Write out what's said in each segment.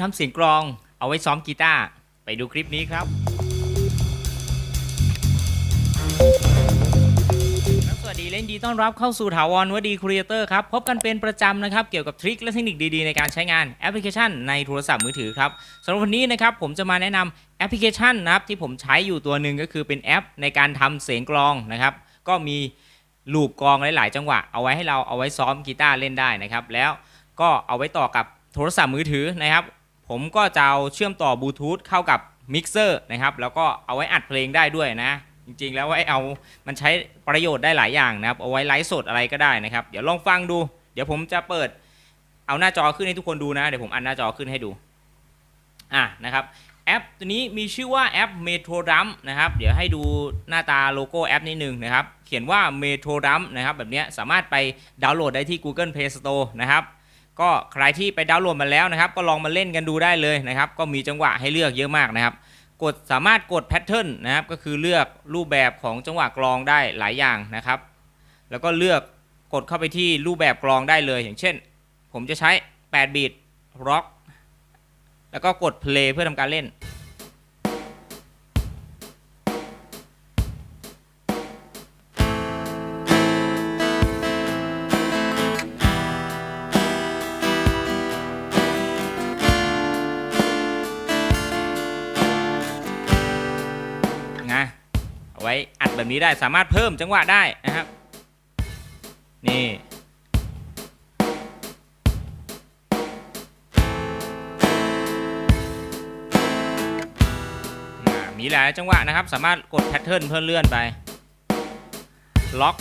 ทำเสียงกลอง เอาไว้ซ้อมกีตาร์ไปดูคลิปนี้ครับ สวัสดีเล่นดีต้อนรับเข้าสู่ถาวรวดีครีเอเตอร์ครับ พบกันเป็นประจำนะครับ เกี่ยวกับทริคและเทคนิคดีๆ ในการใช้งานแอปพลิเคชันในโทรศัพท์มือถือครับสำหรับวันนี้นะครับผมจะมาแนะนำแอปพลิเคชันนะครับที่ผมใช้อยู่ตัวหนึ่งก็คือเป็นแอปในการทำเสียงกลองนะครับ ก็มีลูปกลองหลาย ๆ จังหวะเอาไว้ให้เราเอาไว้ซ้อมกีตาร์เล่นได้นะครับ แล้วก็เอาไว้ต่อกับโทรศัพท์มือถือนะครับ ผมก็จะเอาเชื่อมต่อบลูทูธเข้ากับมิกเซอร์นะครับ แล้วก็เอาไว้อัดเพลงได้ด้วยนะ จริง ๆ แล้วไว้เอามันใช้ประโยชน์ได้หลายอย่างนะครับ เอาไว้ไลฟ์สดอะไรก็ได้นะครับ เดี๋ยวลองฟังดู เดี๋ยวผมจะเปิดเอาหน้าจอขึ้นให้ทุกคนดูนะ เดี๋ยวผมอันหน้าจอขึ้นให้ดู อะนะครับแอปตัวนี้มีชื่อว่าแอป Metro d u m นะครับ เดี๋ยวให้ดูหน้าตาโลโก้แอปนิดนึงนะครับ เขียนว่า Metro d u m นะครับ แบบนี้สามารถไปดาวน์โหลดได้ที่ Google Play Store นะครับ ก็ใครที่ไปดาวน์โหลดมาแล้วนะครับ ก็ลองมาเล่นกันดูได้เลยนะครับ ก็มีจังหวะให้เลือกเยอะมากนะครับ กดสามารถกดแพทเทิร์นนะครับ ก็คือเลือกรูปแบบของจังหวะกลองได้หลายอย่างนะครับ แล้วก็เลือกกดเข้าไปที่รูปแบบกลองได้เลย อย่างเช่น ผมจะใช้8บีทร็อกแล้วก็กด play เพื่อทำการเล่น ไว้อัดแบบนี้ได้สามารถเพิ่มจังหวะได้นะครับ นี่มีหลายจังหวะนะครับ สามารถกดแพทเทิร์นเพื่อเลื่อนไป ล็อก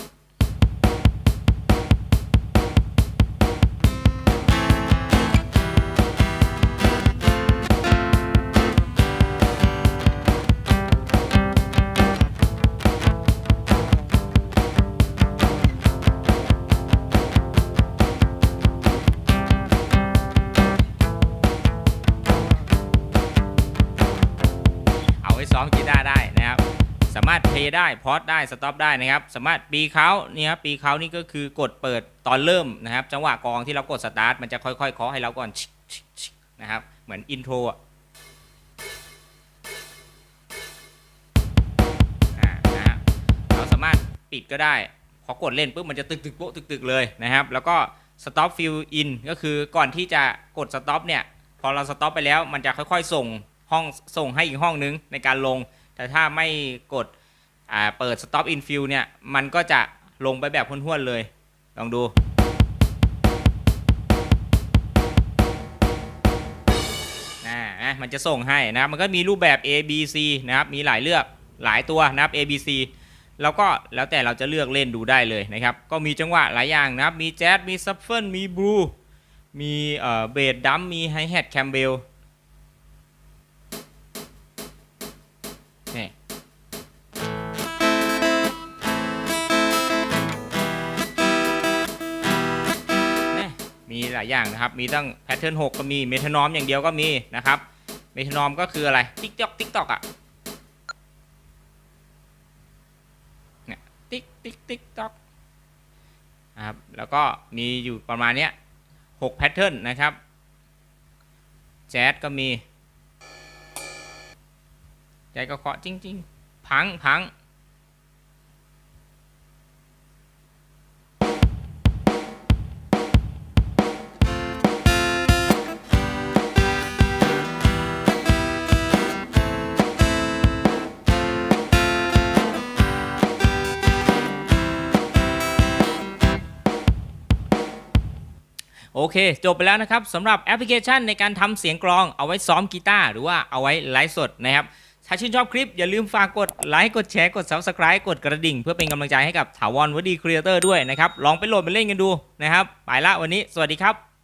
ซ้อมกีตาร์ได้นะครับ สามารถเพลย์ได้พอดได้สต็อปได้นะครับ สามารถปีเขาเนี่ครับปีเขานี่ก็คือกดเปิดตอนเริ่มนะครับ จังหวะกองที่เรากดสตาร์ทมันจะค่อยๆเคาะให้เราก่อนชิกชิกชิกนะครับ เหมือนอินโทรอะอ่านะฮะเราสามารถปิดก็ได้ พอกดเล่นปุ๊บมันจะตึกตึกโป๊ะตึกตึกเลยนะครับ แล้วก็ stop fill in ก็คือก่อนที่จะกด stop เนี่ย พอเรา stop ไปแล้วมันจะค่อยๆ ส่ง ห้องส่งให้อีกห้องนึงในการลง แต่ถ้าไม่กดเปิด stop in fill เนี่ย มันก็จะลงไปแบบห้วนๆเลย ลองดูนะมันจะส่งให้นะครับ มันก็มีรูปแบบ A B C นะครับ มีหลายเลือกหลายตัวนะครับ A B C แล้วก็แล้วแต่เราจะเลือกเล่นดูได้เลยนะครับ ก็มีจังหวะหลายอย่างนะครับ มีแจ๊สมีซัฟเฟิลมีบลู มีเอ่อเบสดัมมีไฮแฮทแคมเบลายอย่างนะครับ มีตั้งแพทเทิร์น6ก็มีเมทานอมอย่างเดียวก็มีนะครับ เมทานอมก็คืออะไรติ๊กตอกติ๊กตอกอะเนี่ยติ๊กติ๊กติ๊กตอกนะครับแล้วก็มีอยู่ประมาณเนี้ยหกแพทเทิร์นนะครับแจ๊สก็มีแจ๊สก็เคาะจริงๆ พังพัง โอเค จบไปแล้วนะครับสำหรับแอปพลิเคชันในการทำเสียงกลองเอาไว้ซ้อมกีตาร์หรือว่าเอาไว้ไลฟ์สดนะครับถ้าชื่นชอบคลิปอย่าลืมฝากกดไลค์กดแชร์กด Subscribe กดกระดิ่ง เพื่อเป็นกำลังใจให้กับถาวรวดีครีเอเตอร์ด้วยนะครับ ลองไปโหลดไปเล่นกันดูนะครับ ไปละวันนี้ สวัสดีครับ